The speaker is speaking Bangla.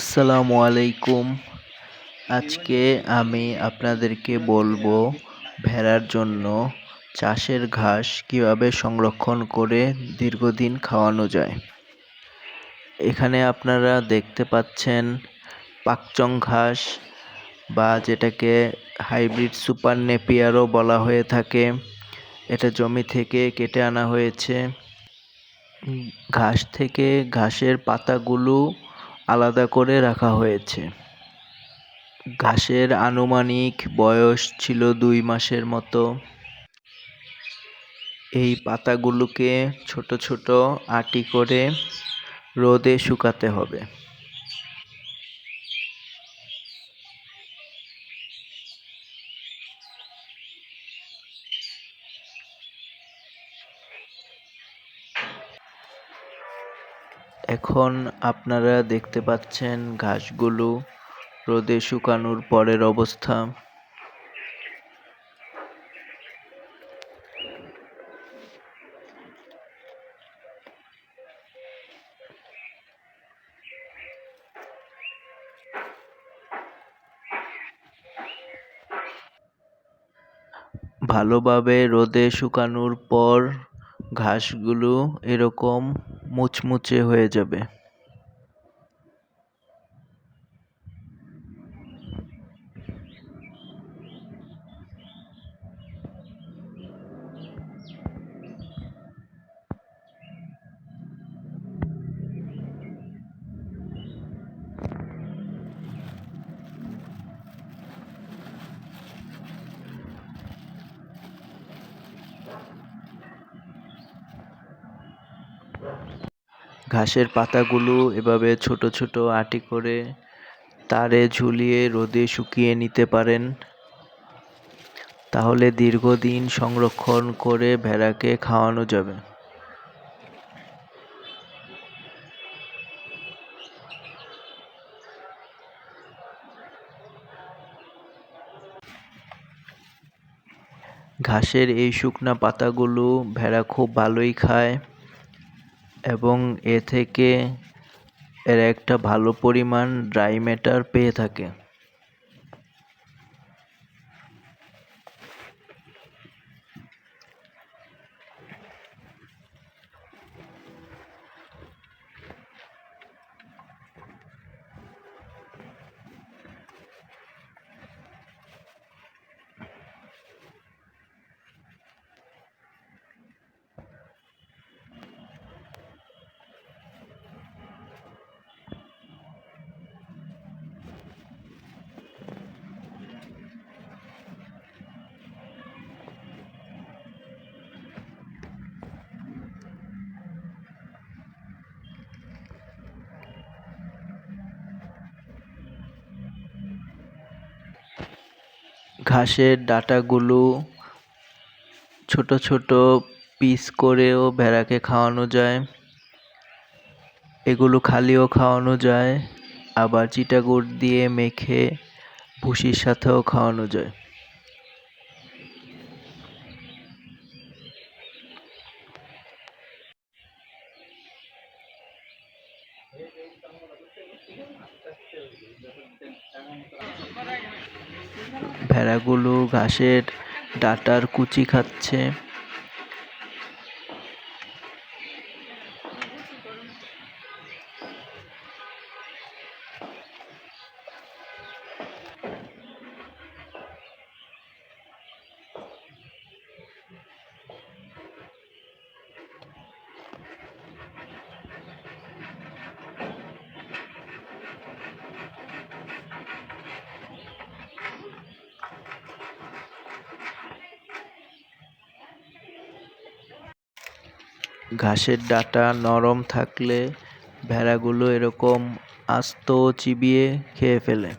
আসসালামু আলাইকুম। আজকে আমি আপনাদেরকে বলব ভেড়ার জন্য চাষের ঘাস কীভাবে সংরক্ষণ করে দীর্ঘদিন খাওয়ানো যায়। এখানে আপনারা দেখতে পাচ্ছেন পাকচং ঘাস বা যেটাকে হাইব্রিড সুপার নেপিয়ারও বলা হয়ে থাকে। এটা জমি থেকে কেটে আনা হয়েছে। ঘাস থেকে ঘাসের পাতাগুলো আলাদা করে রাখা হয়েছে। ঘাসের আনুমানিক বয়স ছিল দুই মাসের মতো। এই পাতাগুলোকে ছোট ছোট আটি করে রোদে শুকাতে হবে। এখন আপনারা দেখতে পাচ্ছেন ঘাসগুলো রোদে শুকানোর পরের অবস্থা। ভালোভাবে রোদে শুকানোর পর ঘাসগুলো এরকম মুচমুচে হয়ে যাবে। ঘাসের পাতাগুলো এভাবে ছোট ছোট আটি করে তারে ঝুলিয়ে রোদে শুকিয়ে নিতে পারেন। তাহলে দীর্ঘদিন সংরক্ষণ করে ভেড়াকে খাওয়ানো যাবে। ঘাসের এই শুকনা পাতাগুলো ভেড়া খুব ভালোই খায়। এবং এ থেকে এরা একটা ভালো পরিমাণ ড্রাই ম্যাটার পেয়ে থাকে। ঘাসের ডাঁটাগুলো ছোট ছোট পিস করেও ভেড়াকে খাওয়ানো যায়। এগুলো খালিও খাওয়ানো যায়। আবার চিটাগুড় দিয়ে মেখে ভুসির সাথেও খাওয়ানো যায়। ভেড়াগুলো ঘাসের ডাঁটার কুচি খাচ্ছে। ঘাসের ডাঁটা নরম থাকলে ভেড়াগুলো এরকম আস্ত চিবিয়ে খেয়ে ফেলে।